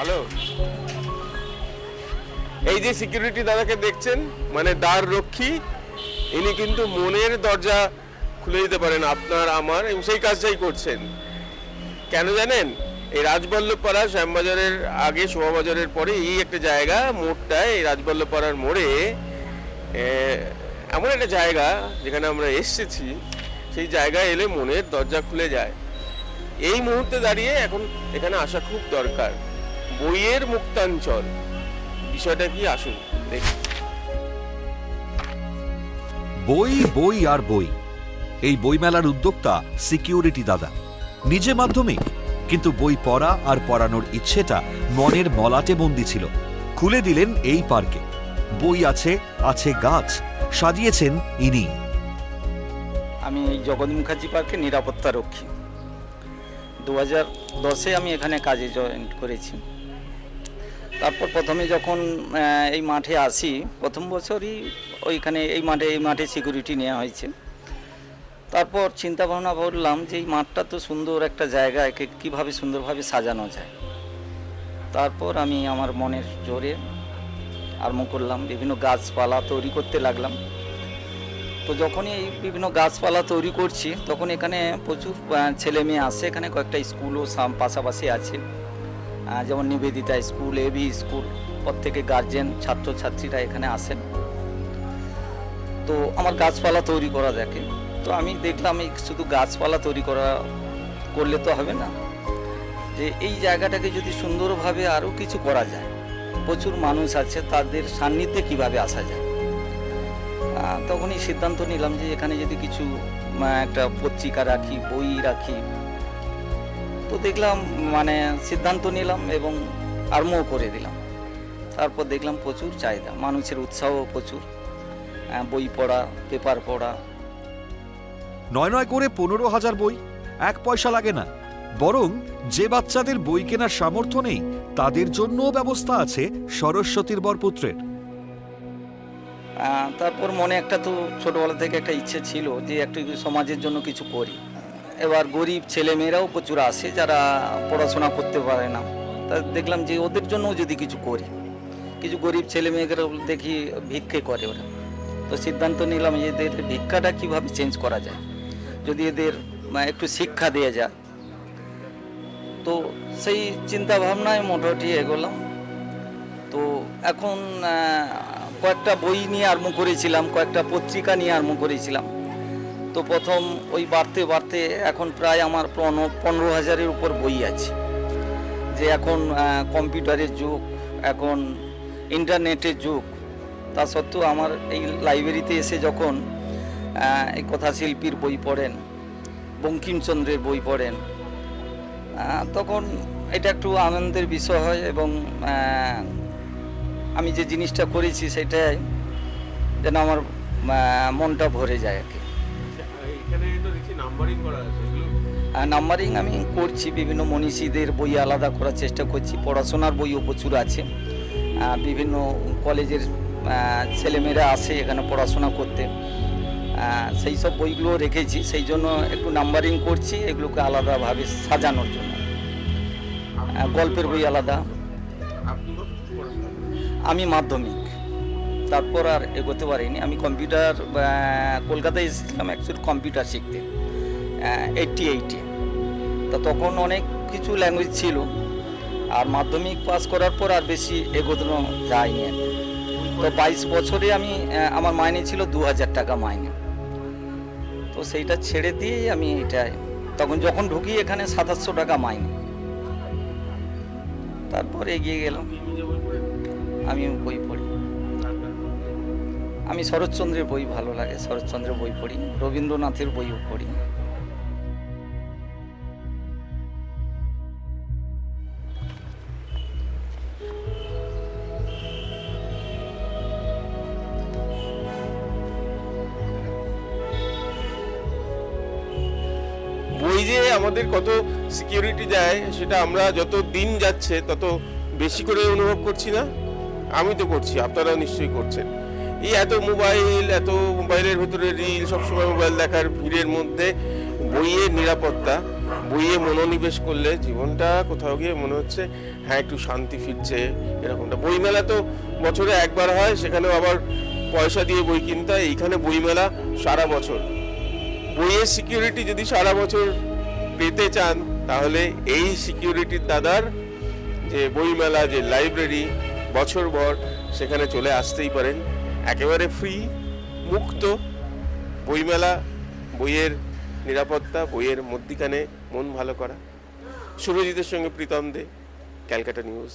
ভালো এই যে সিকিউরিটি দাদাকে দেখছেন মানে দ্বার রক্ষী, ইনি কিন্তু মনের দরজা খুলে দিতে পারেন আপনার, আমার, এবং সেই কাজটাই করছেন। কেন জানেন? এই রাজবল্লভপাড়া শ্যামবাজারের আগে, শোভাবাজারের পরে এই একটা জায়গা মোড়টায় এই রাজবল্লভপাড়ার মোড়ে এমন একটা জায়গা যেখানে আমরা এসেছি, সেই জায়গায় এলে মনের দরজা খুলে যায়। এই মুহূর্তে দাঁড়িয়ে এখন এখানে আসা খুব দরকার। বইয়ের মুক্তাঞ্চল। বিষয়টা কি? আসুন দেখি। বই বই আর বই। এই বইমেলার উদ্যোক্তা সিকিউরিটি দাদা। নিজে মাধ্যমিক কিন্তু বই পড়া আর পড়ানোর ইচ্ছেটা মনের মলাটে বন্দি ছিল। খুলে দিলেন এই পার্কে। বই আছে আছে গাছ। সাজিয়েছেন ইনি। আমি এই জগৎ মুখার্জি পার্কে নিরাপত্তা রক্ষী। দু হাজার দশে আমি এখানে কাজে জয়েন করেছি। তারপর প্রথমে যখন এই মাঠে আসি, প্রথম বছরই ওইখানে এই মাঠে এই মাঠে সিকিউরিটি নেওয়া হয়েছে। তারপর চিন্তা ভাবনা করলাম যে এই মাঠটা তো সুন্দর একটা জায়গা, একে কীভাবে সুন্দরভাবে সাজানো যায়। তারপর আমি আমার মনের জোরে আরম্ভ করলাম, বিভিন্ন গাছপালা তৈরি করতে লাগলাম। তো যখনই এই বিভিন্ন গাছপালা তৈরি করছি, তখন এখানে প্রচুর ছেলে মেয়ে আসে, এখানে কয়েকটা স্কুলও পাশাপাশি আছে। যেমন Nivedita school A B school, প্রত্যেকে গার্জেন ছাত্রছাত্রীরা এখানে আসেন। তো আমার গাছপালা তৈরি করা দেখে তো আমি দেখলাম এই শুধু গাছপালা তৈরি করা করলে তো হবে না। যে এই জায়গাটাকে যদি সুন্দরভাবে আরও কিছু করা যায়, প্রচুর মানুষ আছে, তাদের সান্নিধ্যে কীভাবে আসা যায়? তখনই সিদ্ধান্ত নিলাম যে এখানে যদি কিছু একটা পত্রিকা রাখি, বই রাখি তো দেখলাম মানে সিদ্ধান্ত নিলাম এবং আরম্ভ করে দিলাম। তারপর দেখলাম প্রচুর চাহিদা মানুষের উৎসাহ প্রচুর বই পড়া পেপার পড়া। নয় নয় করে পনেরো হাজার বই এক পয়সা লাগে না। বরং যে বাচ্চাদের বই কেনার সামর্থ্য নেই তাদের জন্যও ব্যবস্থা আছে সরস্বতীর বরপুত্রের। তারপর মনে একটা তো ছোটবেলা থেকে একটা ইচ্ছে ছিল যে একটু সমাজের জন্য কিছু করি। এবার গরিব ছেলে মেয়েরাও প্রচুর আসে যারা পড়াশোনা করতে পারে না। তা দেখলাম যে ওদের জন্যও যদি কিছু করি। কিছু গরিব ছেলে মেয়েদেরও দেখি ভিক্ষে করে ওরা। তো সিদ্ধান্ত নিলাম এদের ভিক্ষাটা কীভাবে চেঞ্জ করা যায়? যদি এদের একটু শিক্ষা দেওয়া যায়। তো সেই চিন্তা ভাবনায় মোটামুটি এগোলাম। তো এখন কয়েকটা বই নিয়ে আরম্ভ করেছিলাম, কয়েকটা পত্রিকা নিয়ে আরম্ভ করেছিলাম। তো প্রথম ওই বাড়তে বাড়তে এখন প্রায় আমার পনেরো হাজারের উপর বই আছে। যে এখন কম্পিউটারের যুগ, এখন ইন্টারনেটের যুগ। তা সত্ত্বেও আমার এই লাইব্রেরিতে এসে যখন এই কথাশিল্পীর বই পড়েন, বঙ্কিমচন্দ্রের বই পড়েন তখন এটা একটু আনন্দের বিষয় হয় এবং আমি যে জিনিসটা করেছি সেটাই যেন আমার মনটা ভরে যায় আর কি। নাম্বারিং আমি করছি বিভিন্ন মনীষীদের বই আলাদা করার চেষ্টা করছি পড়াশোনার বইও প্রচুর আছে। বিভিন্ন কলেজের ছেলেমেয়েরা আসে এখানে পড়াশোনা করতে। সেই সব বইগুলো রেখেছি সেই জন্য একটু নাম্বারিং করছি এগুলোকে আলাদাভাবে সাজানোর জন্য। গল্পের বই আলাদা? আমি মাধ্যমিক। তারপর আর এগোতে পারিনি। আমি কম্পিউটার কলকাতায় এসেছিলাম অ্যাকচুয়ালি কম্পিউটার শিখতে। এইটটি এইটে তা তখন অনেক কিছু ল্যাঙ্গুয়েজ ছিল, আর মাধ্যমিক পাস করার পর আর বেশি এগোনো যায়নি। তো বাইশ বছরে আমি আমার মাইনে ছিল দু হাজার টাকা মাইনে। তো সেইটা ছেড়ে দিয়েই আমি এটা, তখন যখন ঢুকি এখানে সাতাশশো টাকা মাইনে। তারপর এগিয়ে গেলাম। আমি বই পড়ি। আমি শরৎচন্দ্রের বই ভালো লাগে, শরৎচন্দ্রের বই পড়ি, রবীন্দ্রনাথের বইও পড়ি। বই যে আমাদের কত সিকিউরিটি দেয় সেটা আমরা যত দিন যাচ্ছে তত বেশি করে অনুভব করছি না? আমি তো করছি, আপনারাও নিশ্চয়ই করছেন। এই এত মোবাইল এত মোবাইলের ভিতরে রিল সবসময় মোবাইল দেখার ভিড়ের মধ্যে বইয়ের নিরাপত্তা, বইয়ে মনোনিবেশ করলে জীবনটা কোথাও গিয়ে মনে হচ্ছে হ্যাঁ একটু শান্তি ফিরছে, এরকমটা। বইমেলা তো বছরে একবার হয়, সেখানেও আবার পয়সা দিয়ে বই কিনতে হয়, এইখানে বইমেলা সারা বছর। বইয়ের সিকিউরিটি যদি সারা বছর পেতে চান, তাহলে এই সিকিউরিটির দাদার যে বইমেলা, যে লাইব্রেরি বছরভর সেখানে চলে আসতেই পারেন। একেবারে ফ্রি মুক্ত বইমেলা, বইয়ের নিরাপত্তা, বইয়ের মধ্যিখানে মন ভালো করা। সুরজিতের সঙ্গে প্রীতম দে, ক্যালকাটা নিউজ।